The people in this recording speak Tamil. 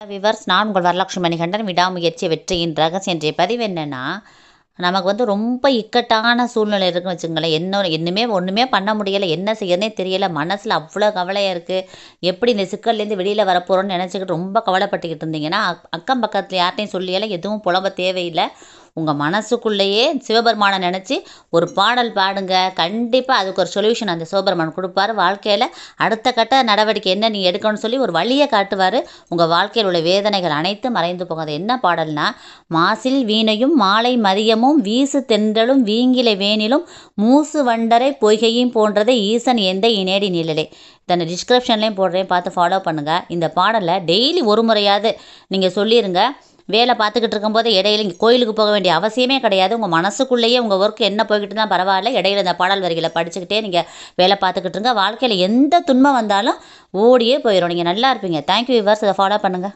விவர்ஸ் நான் உங்கள் வரலட்சுமி மணிகண்டன் விடாமுயற்சி வெற்றியின் ரகசியம் இன்றைய பதிவு என்னென்னா நமக்கு வந்து ரொம்ப இக்கட்டான சூழ்நிலை இருக்குன்னு வச்சுங்களேன் என்ன இன்னுமே ஒன்றுமே பண்ண முடியலை. என்ன செய்யறதே தெரியலை. மனசில் அவ்வளோ கவலையாக இருக்குது எப்படி இந்த சிக்கல்லேருந்து வெளியில் வரப்போகிறோன்னு நினச்சிக்கிட்டு ரொம்ப கவலைப்பட்டுக்கிட்டு இருந்தீங்கன்னா அக்கம் பக்கத்தில் யார்ட்டையும் சொல்லியெல்லாம் எதுவும் புலம்ப தேவையில்லை. உங்கள் மனசுக்குள்ளேயே சிவபெருமானை நினச்சி ஒரு பாடல் பாடுங்க. கண்டிப்பாக அதுக்கு ஒரு சொல்யூஷன் அந்த சிவபெருமான் கொடுப்பாரு. வாழ்க்கையில் அடுத்த கட்ட நடவடிக்கை என்ன நீ எடுக்கணும்னு சொல்லி ஒரு வழியை காட்டுவார். உங்கள் வாழ்க்கையில் உள்ள வேதனைகள் அனைத்தும் மறைந்து போகும். அது என்ன பாடல்னா மாசில் வீணையும் மாலை மதியமும் வீசு தென்றலும் வீங்கிலை வேனிலும் மூசு வண்டரை பொய்கையும் போன்றதை ஈசன் எந்த இனேடி நிழலே? தன்னை டிஸ்கிரிப்ஷன்லேயும் போடுறேன். பார்த்து ஃபாலோ பண்ணுங்கள் இந்த பாடலை டெய்லி ஒரு முறையாவது நீங்கள் சொல்லிடுங்க வேலை பார்த்துக்கிட்டு இருக்கும்போது இடையில இங்கே கோயிலுக்கு போக வேண்டிய அவசியமே கிடையாது. உங்கள் மனசுக்குள்ளேயே உங்கள் ஒர்க் என்ன போய்கிட்டு தான் பரவாயில்ல. இடையில இந்த பாடல் வரிகளை படிச்சுக்கிட்டே நீங்கள் வேலை பார்த்துக்கிட்டு இருங்க. வாழ்க்கையில் எந்த துன்பம் வந்தாலும் ஓடியே போயிடும் நீங்கள் நல்லா இருப்பீங்க. தேங்க்யூ விவர்ஸ் இதை ஃபாலோ பண்ணுங்கள்